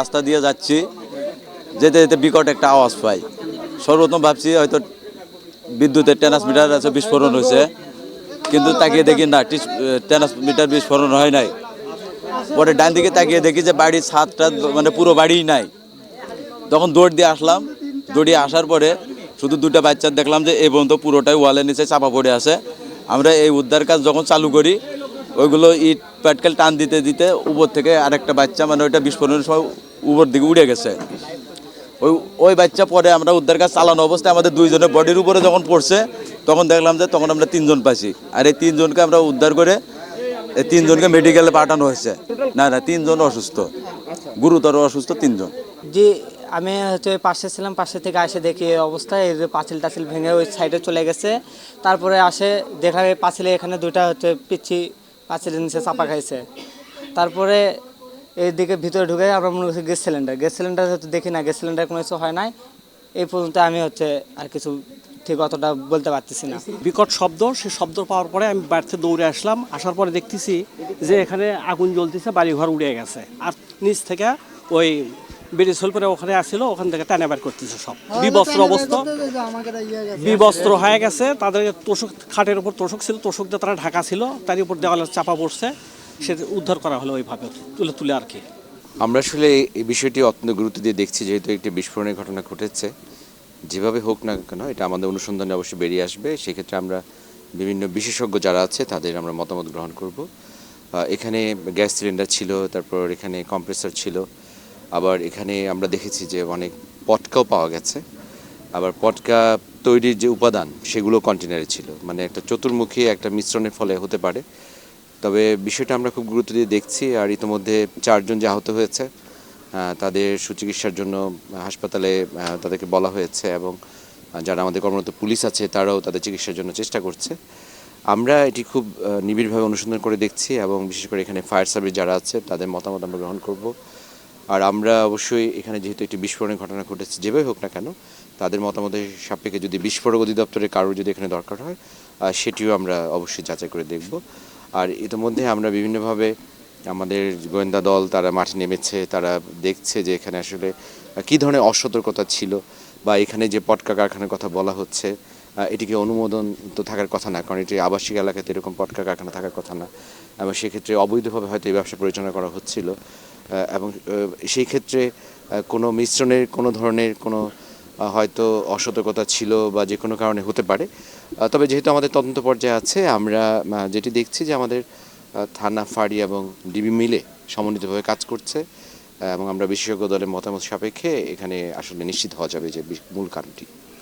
রাস্তা দিয়ে যাচ্ছি, যেতে যেতে বিকট একটা আওয়াজ পাই। সর্বপ্রথম ভাবছি হয়তো বিদ্যুতের ট্রান্সমিটার আছে, বিস্ফোরণ হয়েছে। কিন্তু তাকিয়ে দেখি না ট্রান্সমিটার বিস্ফোরণ হয় নাই। পরে ডান দিকে তাকিয়ে দেখি যে বাড়ির ছাদটা মানে পুরো বাড়িই নাই। তখন দৌড় দিয়ে আসলাম। দৌড়িয়ে আসার পরে শুধু দুটো বাচ্চা দেখলাম যে এই পর্যন্ত পুরোটাই ওয়ালের নিচে চাপা পড়ে আছে। আমরা এই উদ্ধার কাজ যখন চালু করি, ওইগুলো ইট প্যাটকেল টান দিতে দিতে উপর থেকে আরেকটা বাচ্চা মানে ওইটা বিস্ফোরণের সময় উপর দিকে উড়ে গেছে। ওই ওই বাচ্চা পরে আমরা উদ্ধার কাজ চালানো অবস্থায় আমাদের দুইজনের বডির উপরে যখন পড়ছে, তখন দেখলাম যে তখন আমরা তিনজন পাইছি। আর এই তিনজনকে আমরা উদ্ধার করে এই তিনজনকে মেডিকেলে পাঠানো হয়েছে। না না, তিনজন অসুস্থ। গুরুতর অসুস্থ তিনজন। জি, আমি হচ্ছে পাশে ছিলাম, পাশে থেকে আসে দেখি এই অবস্থায় এই যে পাঁচিল টাচিল ভেঙে ওই সাইডে চলে গেছে। তারপরে আসে দেখা পাঁচিলে এখানে দুইটা হচ্ছে পিচ্ছি পাঁচিলের নিচে চাপা খাইছে। তারপরে এইদিকে ভিতরে ঢুকে আমরা মনে করছি গ্যাস সিলিন্ডার। গ্যাস সিলিন্ডার হচ্ছে দেখি না গ্যাস সিলিন্ডার কোনো কিছু হয় নাই। এই পর্যন্ত আমি হচ্ছে আর কিছু ঠিক অতটা বলতে পারতেছি না। বিকট শব্দ সেই শব্দ পাওয়ার পরে আমি বাড়িতে দৌড়ে আসলাম। আসার পরে দেখতেছি যে এখানে আগুন জ্বলতেছে বাড়িঘর উড়ে গেছে। আর নিচ থেকে ওই ব্রিজ হোল করে ওখানে আসছিল ওখান থেকে টানে বের করতেছে সব। বিবস্ত্র অবস্থা। বিবস্ত্র হয়ে গেছে। তাদের তোষক খাটের উপর তোষক ছিল তোষক দিয়ে তারা ঢাকা ছিল তার উপর দেওয়ালে চাপা পড়ছে। সে উদ্ধার করা হলো ওইভাবে, তুলে তুলে আর কি। আমরা আসলে এই বিষয়টি অত্যন্ত গুরুত্ব দিয়ে দেখছি, যেহেতু একটি বিস্ফোরণের ঘটনা ঘটেছে। যেভাবে হোক না কেন, এটা আমাদের অনুসন্ধানে অবশ্যই বেরিয়ে আসবে। সেক্ষেত্রে আমরা বিভিন্ন বিশেষজ্ঞ যারা আছে, তাদের আমরা মতামত গ্রহণ করব। এখানে গ্যাস সিলিন্ডার ছিল, তারপর এখানে কম্প্রেসর ছিল। আবার এখানে আমরা দেখেছি যে অনেক পটকাও পাওয়া গেছে। আবার পটকা তৈরির যে উপাদান, সেগুলো কন্টেনারে ছিল। মানে একটা চতুর্মুখী একটা মিশ্রণের ফলে হতে পারে। তবে বিষয়টা আমরা খুব গুরুত্ব দিয়ে দেখছি আর ইতিমধ্যে চারজন যে আহত হয়েছে তাদের সুচিকিৎসার জন্য হাসপাতালে তাদেরকে বলা হয়েছে এবং যারা আমাদের কর্মরত পুলিশ আছে তারাও তাদের চিকিৎসার জন্য চেষ্টা করছে। আমরা এটি খুব নিবিড়ভাবে অনুসন্ধান করে দেখছি এবং বিশেষ করে এখানে ফায়ার সার্ভিস যারা আছে তাদের মতামত আমরা গ্রহণ করব। আর আমরা অবশ্যই এখানে যেহেতু একটি বিস্ফোরণের ঘটনা ঘটেছে যেভাবে হোক না কেন, তাদের মতামতের সাপেক্ষে যদি বিস্ফোরক অধিদপ্তরের কারোর যদি এখানে দরকার হয় সেটিও আমরা অবশ্যই যাচাই করে দেখব। আর ইতিমধ্যে আমরা বিভিন্নভাবে আমাদের গোয়েন্দা দল, তারা মাঠে নেমেছে, তারা দেখছে যে এখানে আসলে কী ধরনের অসতর্কতা ছিল বা এখানে যে পটকা কারখানার কথা বলা হচ্ছে এটিকে অনুমোদন তো থাকার কথা না, কারণ এটি আবাসিক এলাকাতে এরকম পটকা কারখানা থাকার কথা না। এবং সেক্ষেত্রে অবৈধভাবে হয়তো এই ব্যবসা পরিচালনা করা হচ্ছিল। এবং সেই ক্ষেত্রে কোনো মিশ্রণের, কোনো ধরনের কোনো হয়তো অসতর্কতা ছিল বা যে কোনো কারণে হতে পারে। তবে যেহেতু আমাদের তদন্ত পর্যায়ে আছে, আমরা যেটি দেখছি যে আমাদের থানা, ফাঁড়ি এবং ডিবি মিলে সমন্বিতভাবে কাজ করছে এবং আমরা বিশেষজ্ঞ দলের মতামত সাপেক্ষে এখানে আসলে নিশ্চিত হওয়া যাবে যে মূল কারণটি।